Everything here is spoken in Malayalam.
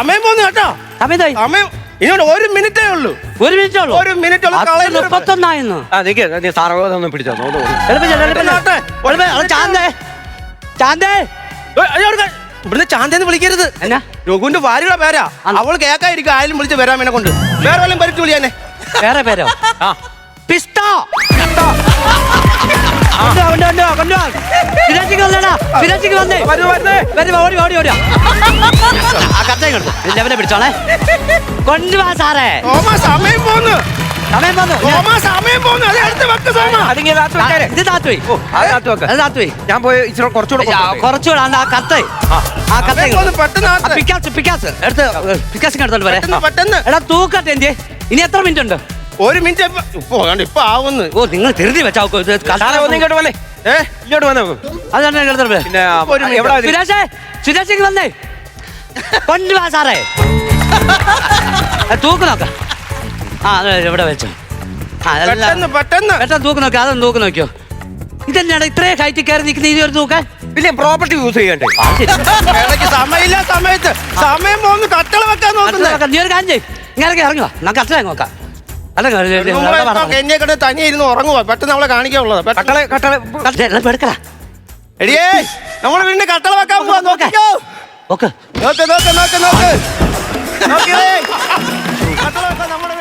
സമയം പോന്നു കേട്ടോ സമയത്തായി സമയം ഇനിയോട് ഒരു മിനിറ്റേ ഉള്ളൂ. ഒരു മിനിറ്റേ ഉള്ളൂ. ഒരു മിനിറ്റ് ഉള്ളൂ പത്ത് കളയുന്നത് മുപ്പത്തൊന്നായിരുന്നു. ആ നിക്ക് നീ സാറവോധം ഒന്ന് പിടിച്ചോ. നോട്ടെ. ചാന്തേ. ചാന്തേ. ഏയ്, അയ്യോ, അവിടെ ക- ഇവിടുന്ന് ചാന്തേന്ന് വിളിക്കരുത്. എന്നാ? രഘുവിന്റെ ഭാര്യയുടെ പേരാ. അവൾ കേക്കായിരിക്കും ആയാലും വിളിച്ച് വരാൻ എന്നെ കൊണ്ട്. വേറെ വല്ലതും പരിച്ചു വിളിയാനെ. വേറെ പേരോ? ആ. പിസ്ത. കൊണ്ടുവാ, കൊണ്ടുവാ, കൊണ്ടുവാ, വന്നേടാ, വന്നേ. വരൂ, വരുന്നേ. ഓടി, ഓടി, ഓടി. ഇങ്ങോട്ട്. ഇതിന്റെ അവനെ കൊണ്ടുവാ സാറേ. ഓമ സമയം പോന്നു. സമയം ഓമ സമയം പോന്നു. അത് എടുത്ത് വെക്ക് സോമ. അതിങ്ങനെ താത്ത് വെക്കാരെ ഇത് താത്തുപോയി ഓ അത് താത്ത് വെക്ക. അത് താത്തുപോയി ഞാൻ പോയി ഇച്ചിരി കുറച്ചുകൂടെ? കുറച്ചുകൂടെ ആ കത്ത്. ആ കത്ത് പെട്ടെന്ന് പിക്കാസ് പിക്കാസ്. എടുത്ത് പിക്കാസ് എടുത്തോണ്ട് വരെ. പെട്ടെന്ന് എടാ തൂക്കട്ടെ എന്തിയെ? ഇനി എത്ര മിനിറ്റ് ഉണ്ട്? ഒരു മിനിറ്റ് ഇപ്പൊ ഇപ്പൊ ആവുന്നു. ഓ നിങ്ങൾ തിരുതി വെച്ചാ ഇങ്ങോട്ട് വന്നേ. ഏ? ഇങ്ങോട്ട് വന്നേ. അതാണ് പിന്നെ എവിടെ സുരേഷേ സുരേഷ് വന്നേ. കൊണ്ടുവാ സാറേ. തൂക്ക് നോക്ക. ആ ഇവിടെ വെച്ചു. പെട്ടെന്ന് പെട്ടെന്ന്. പെട്ടെന്ന് തൂക്ക് നോക്കി അതൊന്ന് തൂക്ക് നോക്കിയോ. ഇതെന്നാണ് ഇത്രയും ഹൈറ്റിൽ കയറി നിൽക്കുന്ന ഇനി ഒരു തൂക്കാൻ പിന്നെ പ്രോപ്പർട്ടി യൂസ് ചെയ്യണ്ടേ? ഇടയ്ക്ക് സമയമില്ല സമയത്ത്. സമയം പോകുന്നു കട്ടള വെക്കാൻ നോക്കുന്നത് നീ ഒരു ചെയ്യ്. ഇങ്ങനെ ഇറങ്ങുക നമുക്ക് അത്ര നോക്കാം. അല്ല എന്നെ കണ്ട് തനിയെ ഇരുന്ന് ഉറങ്ങുക പെട്ടെന്ന് നമ്മളെ കാണിക്കാനുള്ളത്. കട്ടളെ കട്ടളെ എടുക്കല എടിയേ നമ്മൾ വീണ്ടും കട്ടള വെക്കാൻ പോവാ. ഓക്കെ നോക്ക് നോക്ക് നോക്ക് നോക്ക്. നോക്കിയേ. നമ്മുടെ